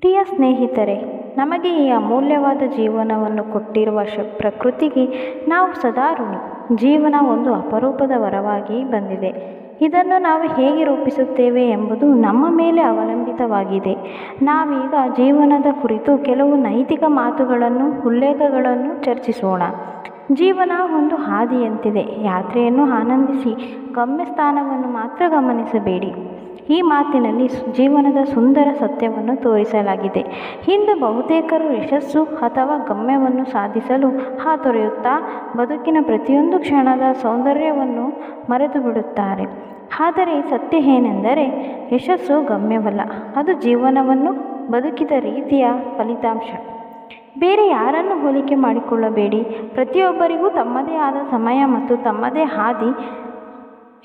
ಪ್ರಿಯ ಸ್ನೇಹಿತರೆ, ನಮಗೆ ಈ ಅಮೂಲ್ಯವಾದ ಜೀವನವನ್ನು ಕೊಟ್ಟಿರುವ ಶ, ಪ್ರಕೃತಿಗೆ ನಾವು ಸದಾ ಋಣಿ. ಜೀವನ ಒಂದು ಅಪರೂಪದ ವರವಾಗಿ ಬಂದಿದೆ. ಇದನ್ನು ನಾವು ಹೇಗೆ ರೂಪಿಸುತ್ತೇವೆ ಎಂಬುದು ನಮ್ಮ ಮೇಲೆ ಅವಲಂಬಿತವಾಗಿದೆ. ನಾವೀಗ ಜೀವನದ ಕುರಿತು ಕೆಲವು ನೈತಿಕ ಮಾತುಗಳನ್ನು, ಉಲ್ಲೇಖಗಳನ್ನು ಚರ್ಚಿಸೋಣ. ಜೀವನ ಒಂದು ಹಾದಿಯಂತಿದೆ. ಯಾತ್ರೆಯನ್ನು ಆನಂದಿಸಿ ಗಮ್ಯಸ್ಥಾನವನ್ನು ಮಾತ್ರ ಗಮನಿಸಬೇಡಿ. ಈ ಮಾತಿನಲ್ಲಿ ಜೀವನದ ಸುಂದರ ಸತ್ಯವನ್ನು ತೋರಿಸಲಾಗಿದೆ. ಇಂದು ಬಹುತೇಕರು ಯಶಸ್ಸು ಅಥವಾ ಗಮ್ಯವನ್ನು ಸಾಧಿಸಲು ಹಾತೊರೆಯುತ್ತಾ, ಬದುಕಿನ ಪ್ರತಿಯೊಂದು ಕ್ಷಣದ ಸೌಂದರ್ಯವನ್ನು ಮರೆತು ಬಿಡುತ್ತಾರೆ ಆದರೆ ಸತ್ಯ ಏನೆಂದರೆ, ಯಶಸ್ಸು ಗಮ್ಯವಲ್ಲ. ಅದು ಜೀವನವನ್ನು ಬದುಕಿದ ರೀತಿಯ ಫಲಿತಾಂಶ. ಬೇರೆ ಯಾರನ್ನು ಹೋಲಿಕೆ ಮಾಡಿಕೊಳ್ಳಬೇಡಿ. ಪ್ರತಿಯೊಬ್ಬರಿಗೂ ತಮ್ಮದೇ ಆದ ಸಮಯ ಮತ್ತು ತಮ್ಮದೇ ಹಾದಿ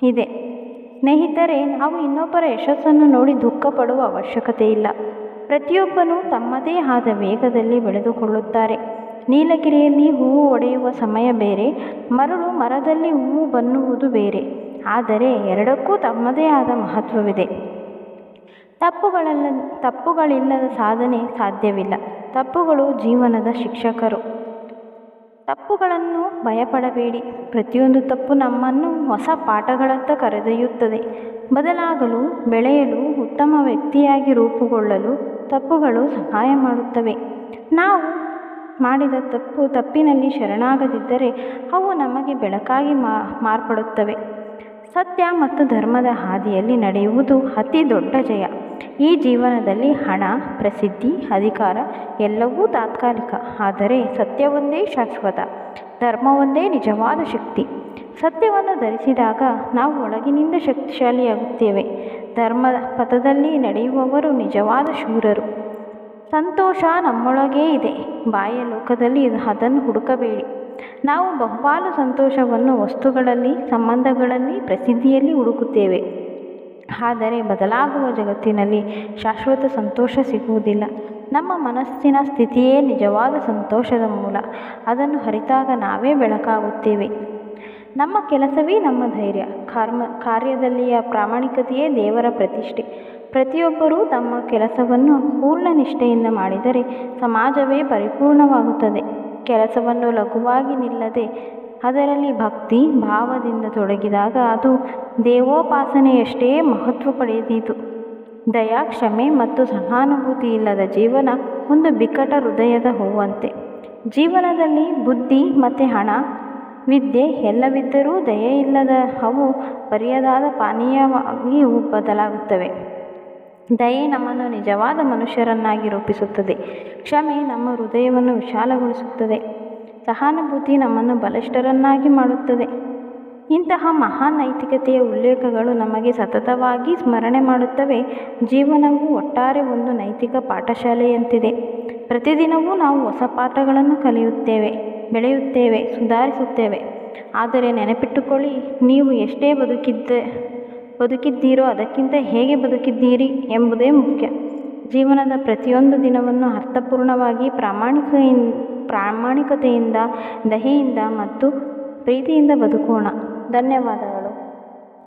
ಇದೆ. ಸ್ನೇಹಿತರೆ, ನಾವು ಇನ್ನೊಬ್ಬರ ಯಶಸ್ಸನ್ನು ನೋಡಿ ದುಃಖ ಪಡುವ ಅವಶ್ಯಕತೆ ಇಲ್ಲ. ಪ್ರತಿಯೊಬ್ಬನೂ ತಮ್ಮದೇ ಆದ ವೇಗದಲ್ಲಿ ಬೆಳೆದುಕೊಳ್ಳುತ್ತಾರೆ. ನೀಲಗಿರಿಯಲ್ಲಿ ಹೂವು ಒಡೆಯುವ ಸಮಯ ಬೇರೆ, ಮರಳು ಮರದಲ್ಲಿ ಹೂವು ಬನ್ನುವುದು ಬೇರೆ. ಆದರೆ ಎರಡಕ್ಕೂ ತಮ್ಮದೇ ಆದ ಮಹತ್ವವಿದೆ. ತಪ್ಪುಗಳಲ್ಲ, ತಪ್ಪುಗಳಿಲ್ಲದ ಸಾಧನೆ ಸಾಧ್ಯವಿಲ್ಲ. ತಪ್ಪುಗಳು ಜೀವನದ ಶಿಕ್ಷಕರು. ತಪ್ಪುಗಳನ್ನು ಭಯಪಡಬೇಡಿ. ಪ್ರತಿಯೊಂದು ತಪ್ಪು ನಮ್ಮನ್ನು ಹೊಸ ಪಾಠಗಳತ್ತ ಕರೆದೊಯ್ಯುತ್ತದೆ. ಬದಲಾಗಲು, ಬೆಳೆಯಲು ಉತ್ತಮ ವ್ಯಕ್ತಿಯಾಗಿ ರೂಪುಗೊಳ್ಳಲು ತಪ್ಪುಗಳು ಸಹಾಯ ಮಾಡುತ್ತವೆ. ನಾವು ಮಾಡಿದ ತಪ್ಪು ತಪ್ಪಿನಲ್ಲಿ ಶರಣಾಗದಿದ್ದರೆ ಅವು ನಮಗೆ ಬೆಳಕಾಗಿ ಮಾರ್ಪಡುತ್ತವೆ. ಸತ್ಯ ಮತ್ತು ಧರ್ಮದ ಹಾದಿಯಲ್ಲಿ ನಡೆಯುವುದು ಅತಿ ದೊಡ್ಡ ಜಯ. ಈ ಜೀವನದಲ್ಲಿ ಹಣ, ಪ್ರಸಿದ್ಧಿ, ಅಧಿಕಾರ ಎಲ್ಲವೂ ತಾತ್ಕಾಲಿಕ, ಆದರೆ ಸತ್ಯವೊಂದೇ ಶಾಶ್ವತ, ಧರ್ಮವೊಂದೇ ನಿಜವಾದ ಶಕ್ತಿ. ಸತ್ಯವನ್ನು ಧರಿಸಿದಾಗ ನಾವು ಒಳಗಿನಿಂದ ಶಕ್ತಿಶಾಲಿಯಾಗುತ್ತೇವೆ. ಧರ್ಮ ಪಥದಲ್ಲಿ ನಡೆಯುವವರು ನಿಜವಾದ ಶೂರರು. ಸಂತೋಷ ನಮ್ಮೊಳಗೇ ಇದೆ. ಬಾಹ್ಯ ಲೋಕದಲ್ಲಿ ಅದನ್ನು ಹುಡುಕಬೇಡಿ. ನಾವು ಬಹುಪಾಲು ಸಂತೋಷವನ್ನು ವಸ್ತುಗಳಲ್ಲಿ, ಸಂಬಂಧಗಳಲ್ಲಿ, ಪ್ರಸಿದ್ಧಿಯಲ್ಲಿ ಹುಡುಕುತ್ತೇವೆ. ಆದರೆ ಬದಲಾಗುವ ಜಗತ್ತಿನಲ್ಲಿ ಶಾಶ್ವತ ಸಂತೋಷ ಸಿಗುವುದಿಲ್ಲ. ನಮ್ಮ ಮನಸ್ಸಿನ ಸ್ಥಿತಿಯೇ ನಿಜವಾದ ಸಂತೋಷದ ಮೂಲ. ಅದನ್ನು ಅರಿತಾಗ ನಾವೇ ಬೆಳಕಾಗುತ್ತೇವೆ. ನಮ್ಮ ಕೆಲಸವೇ ನಮ್ಮ ಧೈರ್ಯ. ಕರ್ಮ, ಕಾರ್ಯದಲ್ಲಿಯ ಪ್ರಾಮಾಣಿಕತೆಯೇ ದೇವರ ಪ್ರತಿಷ್ಠೆ. ಪ್ರತಿಯೊಬ್ಬರೂ ತಮ್ಮ ಕೆಲಸವನ್ನು ಪೂರ್ಣ ನಿಷ್ಠೆಯಿಂದ ಮಾಡಿದರೆ ಸಮಾಜವೇ ಪರಿಪೂರ್ಣವಾಗುತ್ತದೆ. ಕೆಲಸವನ್ನು ಲಘುವಾಗಿ ನಿಲ್ಲದೆ ಅದರಲ್ಲಿ ಭಕ್ತಿ, ಭಾವದಿಂದ ತೊಡಗಿದಾಗ ಅದು ದೇವೋಪಾಸನೆಯಷ್ಟೇ ಮಹತ್ವ ಪಡೆದೀತು. ದಯಾ, ಕ್ಷಮೆ ಮತ್ತು ಸಹಾನುಭೂತಿ ಇಲ್ಲದ ಜೀವನ ಒಂದು ಬಿಕಟ ಹೃದಯದ ಹೂವಂತೆ. ಜೀವನದಲ್ಲಿ ಬುದ್ಧಿ ಮತ್ತು ಹಣ, ವಿದ್ಯೆ ಎಲ್ಲವಿದ್ದರೂ ದಯೆ ಇಲ್ಲದ ಅವು ಬರಿಯದಾದ ಪಾನೀಯವಾಗಿ ಬದಲಾಗುತ್ತವೆ. ದಯೆ ನಮ್ಮನ್ನು ನಿಜವಾದ ಮನುಷ್ಯರನ್ನಾಗಿ ರೂಪಿಸುತ್ತದೆ. ಕ್ಷಮೆ ನಮ್ಮ ಹೃದಯವನ್ನು ವಿಶಾಲಗೊಳಿಸುತ್ತದೆ. ಸಹಾನುಭೂತಿ ನಮ್ಮನ್ನು ಬಲಿಷ್ಠರನ್ನಾಗಿ ಮಾಡುತ್ತದೆ. ಇಂತಹ ಮಹಾನ್ ನೈತಿಕತೆಯ ಉಲ್ಲೇಖಗಳು ನಮಗೆ ಸತತವಾಗಿ ಸ್ಮರಣೆ ಮಾಡುತ್ತವೆ. ಜೀವನವು ಒಟ್ಟಾರೆ ಒಂದು ನೈತಿಕ ಪಾಠಶಾಲೆಯಂತಿದೆ. ಪ್ರತಿದಿನವೂ ನಾವು ಹೊಸ ಪಾಠಗಳನ್ನು ಕಲಿಯುತ್ತೇವೆ, ಬೆಳೆಯುತ್ತೇವೆ, ಸುಧಾರಿಸುತ್ತೇವೆ. ಆದರೆ ನೆನಪಿಟ್ಟುಕೊಳ್ಳಿ, ನೀವು ಎಷ್ಟೇ ಬದುಕಿದ್ದ, ಬದುಕಿದ್ದೀರೋ ಅದಕ್ಕಿಂತ ಹೇಗೆ ಬದುಕಿದ್ದೀರಿ ಎಂಬುದೇ ಮುಖ್ಯ. ಜೀವನದ ಪ್ರತಿಯೊಂದು ದಿನವನ್ನು ಅರ್ಥಪೂರ್ಣವಾಗಿ ಪ್ರಾಮಾಣಿಕ ಪ್ರಾಮಾಣಿಕತೆಯಿಂದ ದಹಿಯಿಂದ ಮತ್ತು ಪ್ರೀತಿಯಿಂದ ಬದುಕೋಣ. धन्यवाद।